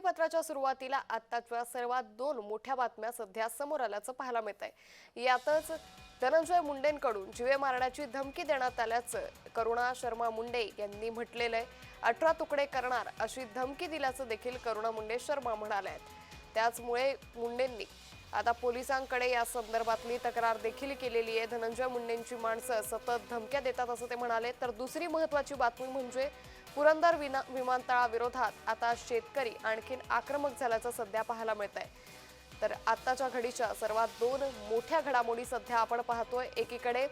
बातमीपत्राच्या सुरुवातीला आत्ताच्या सर्वात दोन मोठ्या बातम्या सध्या समोर आल्याचं पाहायला मिळत आहे यातच धनंजय मुंडेंकडून जीवे मारण्याची धमकी देण्यात आल्याचं करुणा शर्मा मुंडे यांनी म्हटलेलं आहे अठरा तुकडे करणार अशी धमकी दिल्याचं देखील करुणा मुंडे शर्मा म्हणाले आहेत त्याचमुळे मुंडेंनी आता पोलिसांकडे या संदर्भातली तक्रार देखील केलेली आहे. धनंजय मुंडेंची माणसं सतत धमक्या देतात असं ते म्हणाले. तर दुसरी महत्वाची बातमी म्हणजे पुरंदर विना विमानतळाविरोधात आता शेतकरी आणखीन आक्रमक झाल्याचं सध्या पाहायला मिळत आहे तर आत्ताच्या घडीच्या सर्वात दोन मोठ्या घडामोडी सध्या आपण पाहतोय. एकीकडे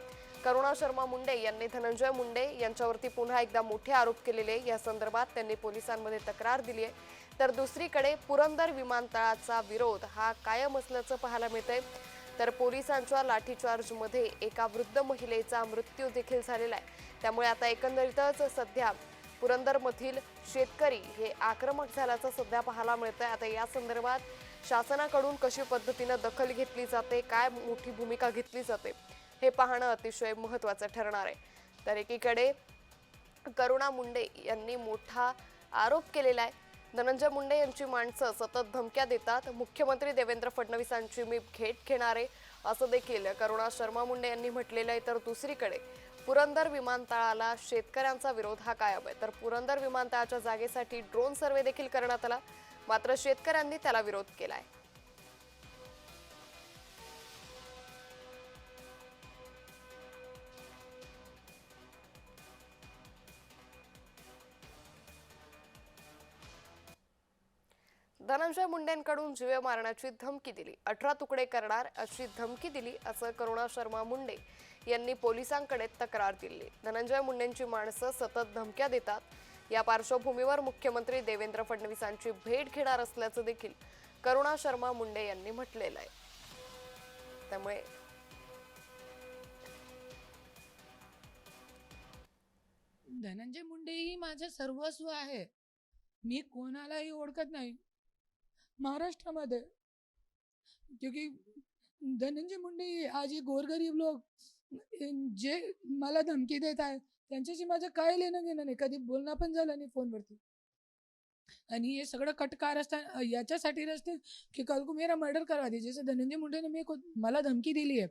करुणा शर्मा मुंडे यांनी धनंजय मुंडे यांच्यावरती पुन्हा एकदा मोठे आरोप केलेले या संदर्भात त्यांनी पोलिसांमध्ये तक्रार दिली आहे. तर दुसरीकडे पुरंदर विमानतळाचा विरोध हा कायम असल्याचं पाहायला मिळतंय. तर पोलिसांच्या लाठीचार्जमध्ये एका वृद्ध महिलेचा मृत्यू देखील झालेला आहे. त्यामुळे आता एकंदरीतच सध्या पुरंदरमधील शेतकरी हे आक्रमक झाल्याचं सध्या पाहायला मिळतंय. आता या संदर्भात शासनाकडून कशी पद्धतीनं दखल घेतली जाते काय मोठी भूमिका घेतली जाते हे पाहणं अतिशय महत्त्वाचं ठरणार आहे. तर एकीकडे करुणा मुंडे यांनी मोठा आरोप केलेला आहे. धनंजय मुंडे यांची माणसं सतत धमक्या देतात. मुख्यमंत्री देवेंद्र फडणवीसांची मी भेट घेणार आहे असं देखील करुणा शर्मा मुंडे यांनी म्हटलेलं आहे. तर दुसरीकडे पुरंदर विमानतळाला शेतकऱ्यांचा विरोध हा कायम आहे. तर पुरंदर विमानतळाच्या जागेसाठी ड्रोन सर्वे देखील करण्यात आला. मात्र शेतकऱ्यांनी त्याला विरोध केलाय. धनंजय मुंडेंकडून जीवे मारण्याची धमकी दिली. अठरा तुकडे करणार अशी धमकी दिली असं करुणा शर्मा मुंडे यांनी पोलिसांकडे तक्रार दिली. धनंजय मुंडेंची माणसं सतत धमक्या देतात. या पार्श्वभूमीवर मुख्यमंत्री देवेंद्र फडणवीसांची भेट घेणार असल्याचं देखील करुणा शर्मा मुंडे यांनी म्हटलेलं आहे. त्यामुळे धनंजय मुंडे ही माझं सर्वस्व आहे. मी कोणालाही ओळखत नाही. महाराष्ट्रामध्ये. क्योंकि धनंजय मुंडे आज गोरगरीब लोक जे मला धमकी देत आहे त्यांच्याशी माझं काय लेणं घेणं नाही. कधी बोलणं पण झालं नाही फोनवरती. आणि हे सगळं कटकार असता याच्यासाठी रस्ते की कल को मेरा मर्डर करवा दे. जसं धनंजय मुंडेने मी मला धमकी दिली आहे.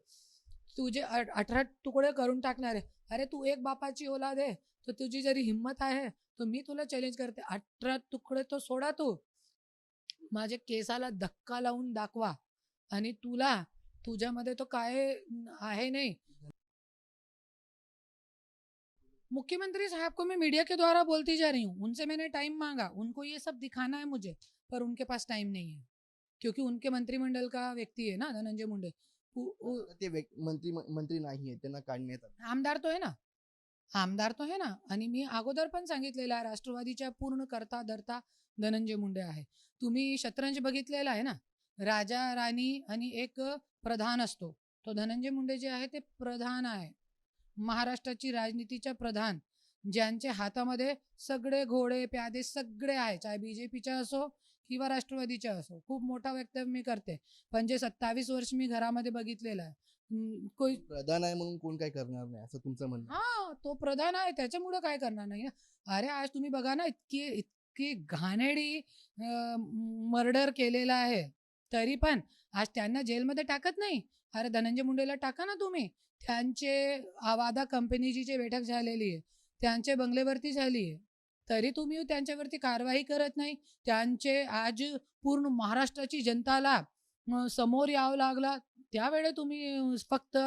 तुझे अठरा तुकडे करून टाकणार आहे. अरे तू एक बापाची ओलाद आहे. तर तुझी जरी हिंमत आहे तर मी तुला चॅलेंज करते. अठरा तुकडे तो सोडा तू. माझ्या केसाला धक्का लावून दाखवा. आणि तुला तुझ्यामध्ये तो काय आहे नाही. मुख्यमंत्री साहब को मैं मीडिया के द्वारा बोलती जा रही हूँ. उनसे मैंने टाइम मांगा. उनको ये सब दिखाना है मुझे पर उनके पास टाइम नहीं है. क्योंकि उनके मंत्रिमंडल का व्यक्ति है ना धनंजय मुंडे. ते मंत्री मंत्री नाहीये त्यांना काढण्यात. आमदार तो आहे ना. आमदार तो आहे ना. आणि मी अगोदर पण सांगितलेलं आहे राष्ट्रवादीच्या पूर्ण करता धरता धनंजय मुंडे आहे. तुम्ही शतरंज बघितलेला आहे ना? राजा राणी आणि एक प्रधान असतो. तो धनंजय मुंडे जे आहे ते प्रधान आहे. महाराष्ट्राची राजनीतीच्या प्रधान ज्यांच्या हातामध्ये सगळे घोडे प्यादे सगळे आहे चाहे बीजेपीच्या असो किंवा राष्ट्रवादीच्या असो. खूप मोठा वक्तव्य मी करते. पण जे सत्तावीस वर्ष मी घरामध्ये बघितलेलं आहे कोई प्रधान आहे म्हणून कोण काय करणार नाही असं तुमचं म्हणणं. हा तो प्रधान आहे. त्याच्यामुळे काय करणार नाही. अरे आज तुम्ही बघा ना इतकी इतकी घाणेडी मर्डर केलेला आहे. तरी पण आज त्यांना जेलमध्ये टाकत नाही. अरे धनंजय मुंडेला टाका ना तुम्ही. त्यांचे आवादा कंपनीची जी बैठक झालेली आहे त्यांचे बंगलेवरती झाली आहे. तरी तुम्ही त्यांच्यावरती कारवाई करत नाही. त्यांचे आज पूर्ण महाराष्ट्राची जनताला समोर यावं लागला. त्यावेळे तुम्ही फक्त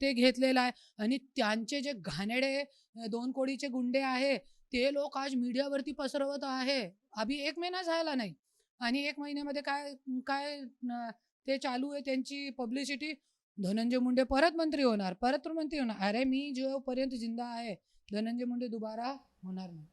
ते घेतलेलं आहे. आणि त्यांचे जे घाणेडे दोन कोडीचे गुंडे आहे ते लोक आज मीडियावरती पसरवत आहे. अभि एक महिना झाला नाही. आणि एक महिन्यामध्ये काय काय ते चालू आहे त्यांची पब्लिसिटी धनंजय मुंडे परत मंत्री होणार परत मंत्री होणार. अरे मी जोपर्यंत जिंदा आहे धनंजय मुंडे दुबारा होणार नाही.